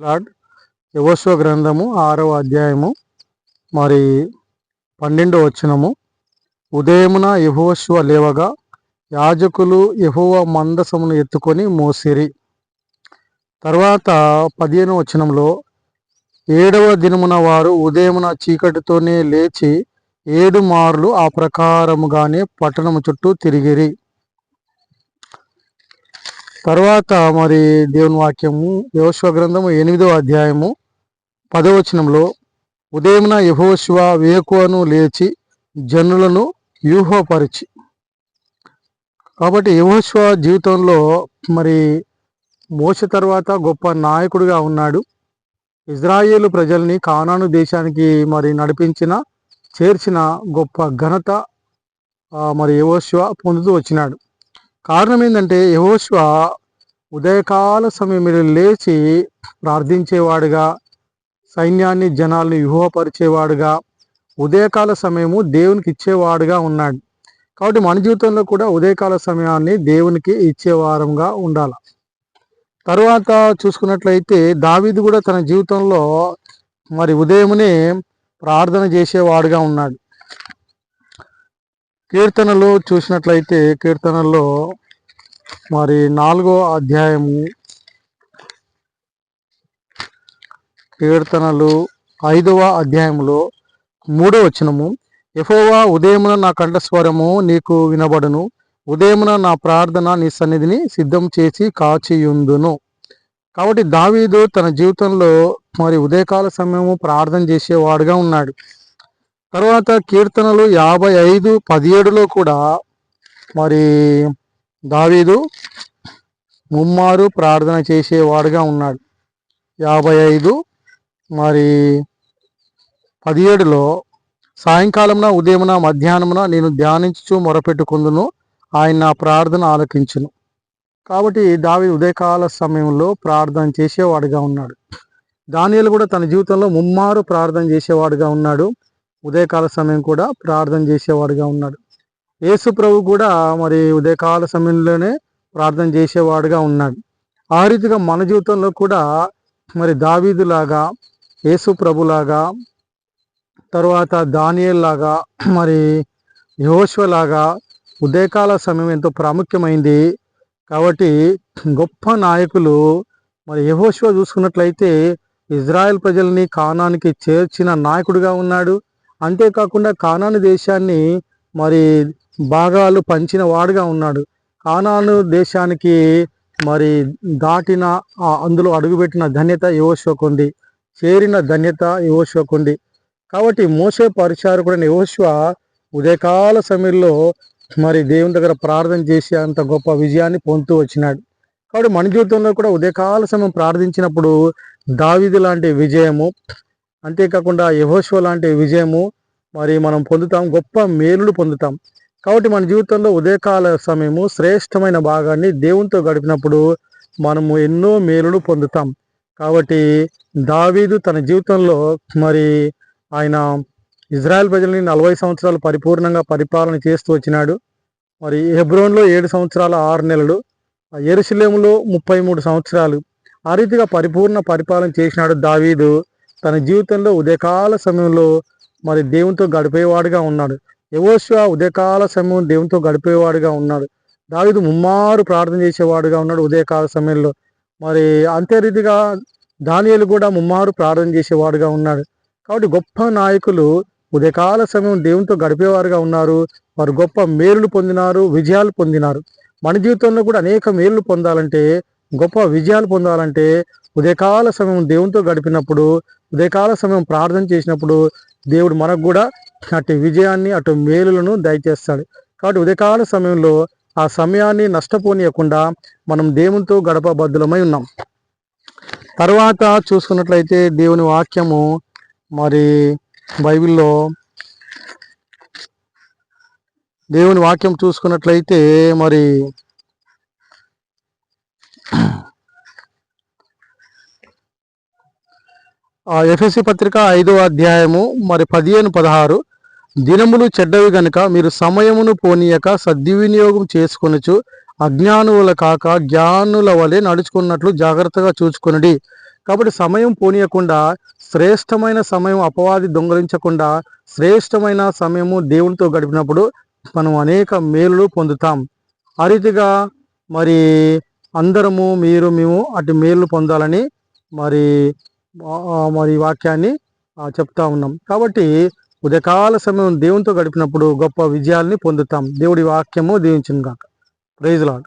Lord యవస్వ గ్రంథము ఆరవ అధ్యాయము మరి పన్నెండవ వచనము. ఉదయమున యహోశ్వ లేవగా యాజకులు యహోవ మందసమును ఎత్తుకొని మోసిరి. తర్వాత పదిహేను వచనంలో ఏడవ దినమున వారు ఉదయమున చీకటితోనే లేచి ఏడు మార్లు ఆ ప్రకారముగానే పట్టణము చుట్టూ తిరిగిరి. తర్వాత మరి దేవుని వాక్యము యహోశివ గ్రంథము ఎనిమిదో అధ్యాయము పదవచనంలో ఉదయమున యహోశివ వేకువను లేచి జనులను వ్యూహపరిచి. కాబట్టి యహోశివ జీవితంలో మరి మోస తర్వాత గొప్ప నాయకుడిగా ఉన్నాడు. ఇజ్రాయేలు ప్రజల్ని కానాను దేశానికి మరి నడిపించిన చేర్చిన గొప్ప ఘనత మరి యహోశివ పొందుతూ వచ్చినాడు. కారణం ఏంటంటే యహోశ్వ ఉదయకాల సమయంలో లేచి ప్రార్థించేవాడుగా సైన్యాన్ని జనాల్ని వ్యూహపరిచేవాడుగా ఉదయకాల సమయము దేవునికి ఇచ్చేవాడుగా ఉన్నాడు. కాబట్టి మన జీవితంలో కూడా ఉదయకాల సమయాన్ని దేవునికి ఇచ్చేవారంగా ఉండాలి. తరువాత చూసుకున్నట్లయితే దావీదు కూడా తన జీవితంలో మరి ఉదయమునే ప్రార్థన చేసేవాడుగా ఉన్నాడు. కీర్తనలు చూసినట్లయితే కీర్తనల్లో మరి నాలుగో అధ్యాయము కీర్తనలు ఐదవ అధ్యాయంలో మూడో వచనము. ఎఫోవా ఉదయమున నా కంఠస్వరము నీకు వినబడును. ఉదయమున నా ప్రార్థన నీ సన్నిధిని సిద్ధం చేసి కాచియుందును. కాబట్టి దావీదు తన జీవితంలో మరి ఉదయకాల సమయము ప్రార్థన చేసేవాడుగా ఉన్నాడు. తర్వాత కీర్తనలు యాభై ఐదు పదిహేడులో కూడా మరి దావీదు ముమ్మారు ప్రార్థన చేసేవాడుగా ఉన్నాడు. యాభై ఐదు మరి పదిహేడులో సాయంకాలమున ఉదయమున మధ్యాహ్నమున నేను ధ్యానించు మొరపెట్టుకుందును ఆయన నా ప్రార్థన ఆలకించును. కాబట్టి దావి ఉదయకాల సమయంలో ప్రార్థన చేసేవాడుగా ఉన్నాడు. దానియలు కూడా తన జీవితంలో ముమ్మారు ప్రార్థన చేసేవాడుగా ఉన్నాడు. ఉదయకాల సమయం కూడా ప్రార్థన చేసేవాడుగా ఉన్నాడు. యేసు ప్రభు కూడా మరి ఉదయకాల సమయంలోనే ప్రార్థన చేసేవాడుగా ఉన్నాడు. ఆ రీతిగా మన జీవితంలో కూడా మరి దావీదులాగా యేసు ప్రభులాగా తర్వాత దానియల్లాగా మరి లాగా ఉదయకాల సమయం ఎంతో ప్రాముఖ్యమైంది. కాబట్టి గొప్ప నాయకులు మరి యహోశ్వ చూసుకున్నట్లయితే ఇజ్రాయెల్ ప్రజల్ని కానానికి చేర్చిన నాయకుడిగా ఉన్నాడు. అంతేకాకుండా కానాను దేశాన్ని మరి భాగాలు పంచిన వాడుగా ఉన్నాడు. కానాను దేశానికి మరి దాటిన అందులో అడుగుపెట్టిన ధన్యత యువశ్వకుంది చేరిన ధన్యత యువశ్వకుంది కాబట్టి మోసే పరిచారకుడైన యువశ్వ ఉదయకాల సమయంలో మరి దేవుని దగ్గర ప్రార్థన చేసి అంత గొప్ప విజయాన్ని పొందుతూ వచ్చినాడు. కాబట్టి మన జీవితంలో కూడా ఉదయకాల సమయం ప్రార్థించినప్పుడు దావిది లాంటి విజయము అంతేకాకుండా యహోశివ లాంటి విజయము మరి మనం పొందుతాం గొప్ప మేలులు పొందుతాం. కాబట్టి మన జీవితంలో ఉదయకాల సమయము శ్రేష్టమైన భాగాన్ని దేవునితో గడిపినప్పుడు మనము ఎన్నో మేలులు పొందుతాం. కాబట్టి దావీదు తన జీవితంలో మరి ఆయన ఇజ్రాయెల్ ప్రజల్ని నలభై సంవత్సరాలు పరిపూర్ణంగా పరిపాలన చేస్తూ వచ్చినాడు. మరి హెబ్రోన్లో ఏడు సంవత్సరాల ఆరు నెలలు ఎరుసలేములో ముప్పై మూడు సంవత్సరాలు. ఆ రీతిగా పరిపూర్ణ పరిపాలన చేసినాడు దావీదు. తన జీవితంలో ఉదయకాల సమయంలో మరి దేవునితో గడిపేవాడుగా ఉన్నాడు. యవోశ్వ ఉదయకాల సమయం దేవునితో గడిపేవాడుగా ఉన్నాడు. దావిదు ముమ్మారు ప్రార్థన చేసేవాడుగా ఉన్నాడు ఉదయకాల సమయంలో. మరి అంతే రీతిగా దానియలు కూడా ముమ్మారు ప్రార్థన చేసేవాడుగా ఉన్నాడు. కాబట్టి గొప్ప నాయకులు ఉదయకాల సమయం దేవునితో గడిపేవారుగా ఉన్నారు. వారు గొప్ప మేలులు పొందినారు విజయాలు పొందినారు. మన జీవితంలో కూడా అనేక మేలులు పొందాలంటే గొప్ప విజయాలు పొందాలంటే ఉదయకాల సమయం దేవునితో గడిపినప్పుడు ఉదయకాల సమయం ప్రార్థన చేసినప్పుడు దేవుడు మనకు కూడా అటు విజయాన్ని అటు మేలులను దయచేస్తాడు. కాబట్టి ఉదయకాల సమయంలో ఆ సమయాన్ని నష్టపోనీయకుండా మనం దేవునితో గడపబద్ధులమై ఉన్నాం. తర్వాత చూసుకున్నట్లయితే దేవుని వాక్యము మరి బైబిల్లో దేవుని వాక్యం చూసుకున్నట్లయితే మరి ఎఫ్ఎస్సి పత్రిక ఐదో అధ్యాయము మరి పదిహేను పదహారు. దినములు చెడ్డవి గనుక మీరు సమయమును పోనీయక సద్వినియోగం చేసుకొనచ్చు అజ్ఞానుల కాక జ్ఞానుల వలె నడుచుకున్నట్లు జాగ్రత్తగా చూసుకొనడి కాబట్టి సమయం పోనీయకుండా శ్రేష్టమైన సమయం అపవాది దొంగలించకుండా శ్రేష్టమైన సమయము దేవునితో గడిపినప్పుడు మనం అనేక మేలులు పొందుతాం. ఆ రీతిగా మరి అందరము మీరు మేము అటు మేలు పొందాలని మరి మరి ఈ వాక్యాన్ని చెప్తా ఉన్నాం. కాబట్టి ఉదయకాల సమయం దేవునితో గడిపినప్పుడు గొప్ప విజయాల్ని పొందుతాం. దేవుడి వాక్యము దీవించిన కాక ప్రైజ్ లాడ్